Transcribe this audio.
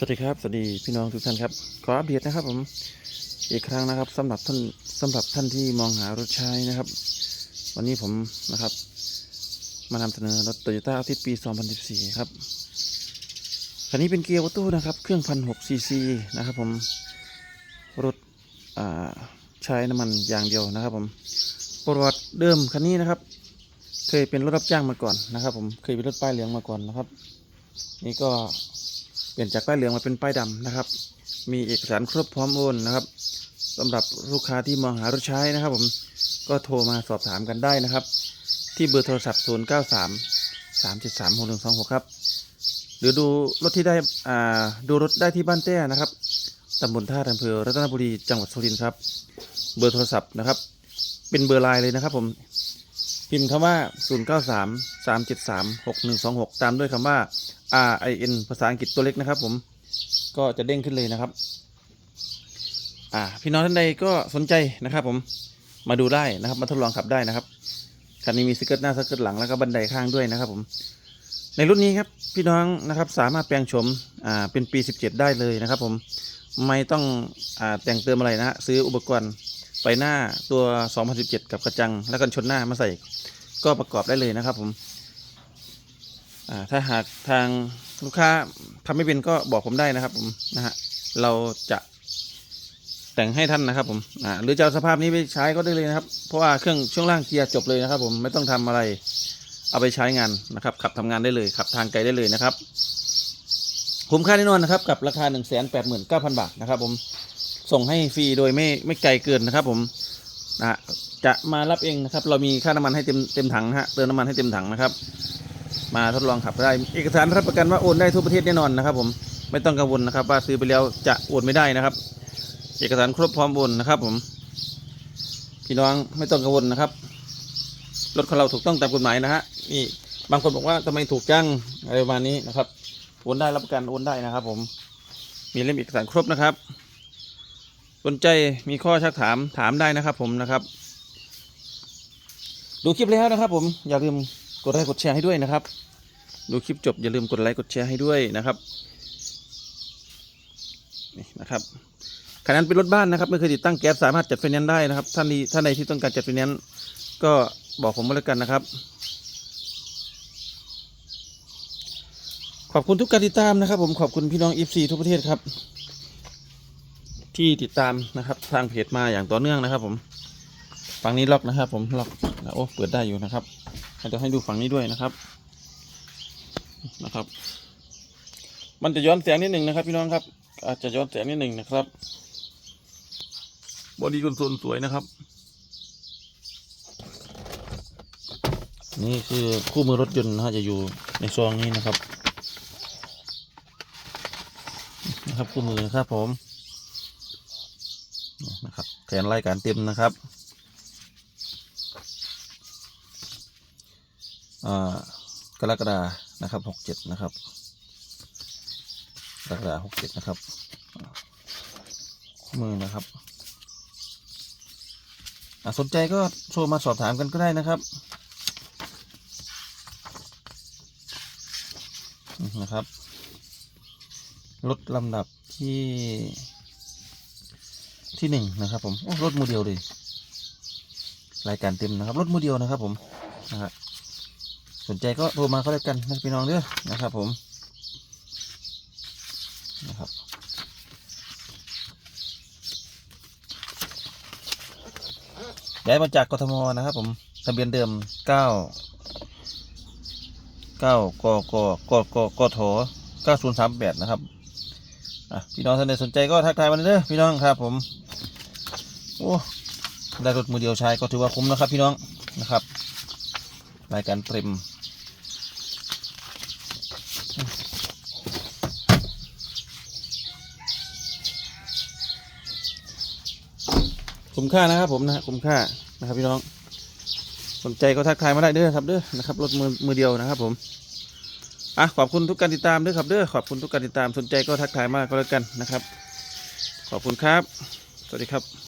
สวัสดีครับ สวัสดีพี่น้องทุกท่านครับ ขออัปเดตนะครับผมอีกครั้งนะครับสำหรับท่านสำหรับท่านที่มองหารถใช้นะครับ วันนี้ผมนะครับ มานำเสนอรถโตโยต้าอาที่ปี 2014 ครับคันนี้เป็นเกียร์ออโต้นะครับ เครื่องพันหกซีซีนะครับผมรถใช้น้ำมันอย่างเดียวนะครับผมประวัติเดิมคันนี้นะครับ เคยเป็นรถรับจ้างมาก่อนนะครับ ผมเคยเป็นรถป้ายเหลืองมาก่อนนะครับ นี่ก็ ลี่ยนจากป้ายเหลืองมาเป็นป้ายดำนะครับ มีเอกสารครบพร้อมโอนนะครับสำหรับลูกค้าที่มองหารถใช้นะครับ ผมก็โทรมาสอบถามกันได้นะครับ ที่เบอร์โทรศัพท์ 0 9 3 3 7 3 6 1 2 6 ครับ หรือดูรถที่ได้อ่าดูรถได้ที่บ้านแต้นะครับตำบลท่าอำเภอรัตนบุรีจังหวัดสุรินทร์ครับ เบอร์โทรศัพท์นะครับ เป็นเบอร์ไลน์เลยนะครับผม พิมพ์คำว่า 0 9 3 3 7 3 6 1 2 6 ตามด้วยคำว่า R I N ภาษาอังกฤษตัวเล็กนะครับผม ก็จะเด้งขึ้นเลยนะครับ อ่า พี่น้องท่านใดก็สนใจนะครับ ผม มาดูได้นะครับ มาทดลองขับได้นะครับ คันนี้มีสเกิร์ตหน้าสเกิร์ตหลังแล้วก็บันไดข้างด้วยนะครับ ผม ในรุ่นนี้ครับพี่น้องนะครับสามารถแปลงโฉมอ่าเป็นปี 17 ได้เลยนะครับ ผม ไม่ต้องอ่าแต่งเติมอะไรนะฮะซื้ออุปกรณ์ ไฟหน้าตัว 2017 กับกระจัง แล้วกันชนหน้ามาใส่ก็ประกอบได้เลยนะครับผมถ้าหากทางลูกค้าทำไม่เป็นก็บอกผมได้นะครับผมนะฮะเราจะแต่งให้ท่านนะครับผมหรือจะเอาสภาพนี้ไปใช้ก็ได้เลยนะครับ เพราะว่าเครื่องช่วงล่างเกียร์จบเลยนะครับ ผมไม่ต้องทำอะไรเอาไปใช้งานนะครับ ขับทำงานได้เลยขับทางไกลได้เลยนะครับ คุ้มค่าแน่นอนนะครับ กับราคา 1 8 9 0 0 0 บาทนะครับผม ส่งให้ฟรีโดยไม่ไม่ไกลเกินนะครับ ผมนะจะมารับเองนะครับ เรามีค่าน้ำมันให้เต็มเต็มถังฮะเติมน้ำมันให้เต็มถังนะครับ มาทดลองขับได้ เอกสารรับประกันว่าโอนได้ทั่วประเทศแน่นอนนะครับ ผมไม่ต้องกังวลนะครับ ว่าซื้อไปแล้วจะโอนไม่ได้นะครับ เอกสารครบพร้อมโอนนะครับ ผมพี่น้องไม่ต้องกังวลนะครับรถของเราถูกต้องตามกฎหมายนะฮะนี่บางคนบอกว่าทำไมถูกจ้างอะไรประมาณนี้นะครับโอนได้รับประกันโอนได้นะครับ ผมมีเล่มเอกสารครบนะครับ สนใจมีข้อชักถามถามได้นะครับผมนะครับ ดูคลิปแล้วนะครับ ผมอย่าลืมกดไลค์กดแชร์ให้ด้วยนะครับ ดูคลิปจบอย่าลืมกดไลค์กดแชร์ให้ด้วยนะครับนี่นะครับคันนั้นเป็นรถบ้านนะครับไม่เคยติดตั้งแก๊สสามารถจัดไฟแนนซ์ได้นะครับ ท่านนี้ท่านใดที่ต้องการจัดไฟแนนซ์ก็บอกผมมาแล้วกันนะครับ ขอบคุณทุกการติดตามนะครับ ผมขอบคุณพี่น้องอีฟซีทุกประเทศครับ ที่ติดตามนะครับ ทางเพจมาอย่างต่อเนื่องนะครับ ผมฝั่งนี้ล็อกนะครับ ผมล็อกโอ้เปิดได้อยู่นะครับจะให้ดูฝั่งนี้ด้วยนะครับนะครับ มันจะย้อนแสงนิดหนึ่งนะครับ พี่น้องครับ อาจจะย้อนแสงนิดหนึ่งนะครับบอดี้คอนโซลสวยนะครับ นี่คือคู่มือรถยนต์นะฮะจะอยู่ในซองนี้นะครับ นะครับคู่มือนะครับผม แผนรายการเต็มนะครับอ่ากรกฎานะครับหกเจ็ดนะครับกรกฎาหกเจ็ดนะครับ มือนะครับอ่าสนใจก็โทรมาสอบถามกันก็ได้นะครับนะครับรถลำดับที่ ที่หนึ่งนะครับ ผมรถโมเดลเลยรายการเต็มนะครับรถโมเดลนะครับ ผมนะครับสนใจก็โทรมาก็แล้กันนะพี่น้องเด้อนะครับ ผมนะครับย้ายมาจากกทมนะครับ ผมทะเบียนเดิมเก้าเก้ากกกกกทเก้าศูนย์สามแปดนะครับอะพี่น้องท่านใดสนใจก็ทักทายมาเด้อพี่น้องครับผม โอ้ได้รถมือเดียวใช้ก็ถือว่าคุ้มนะครับพี่น้องนะครับรายการเต็มคุ้มค่านะครับผมนะคุ้มค่านะครับพี่น้องสนใจก็ทักทายมาได้เด้อครับเด้อนะครับรถมือมือเดียวนะครับผมอะขอบคุณทุกการติดตามด้อครับเด้อขอบคุณทุกการติดตามสนใจก็ทักทายมาก็แล้วกันนะครับ ขอบคุณครับ สวัสดีครับ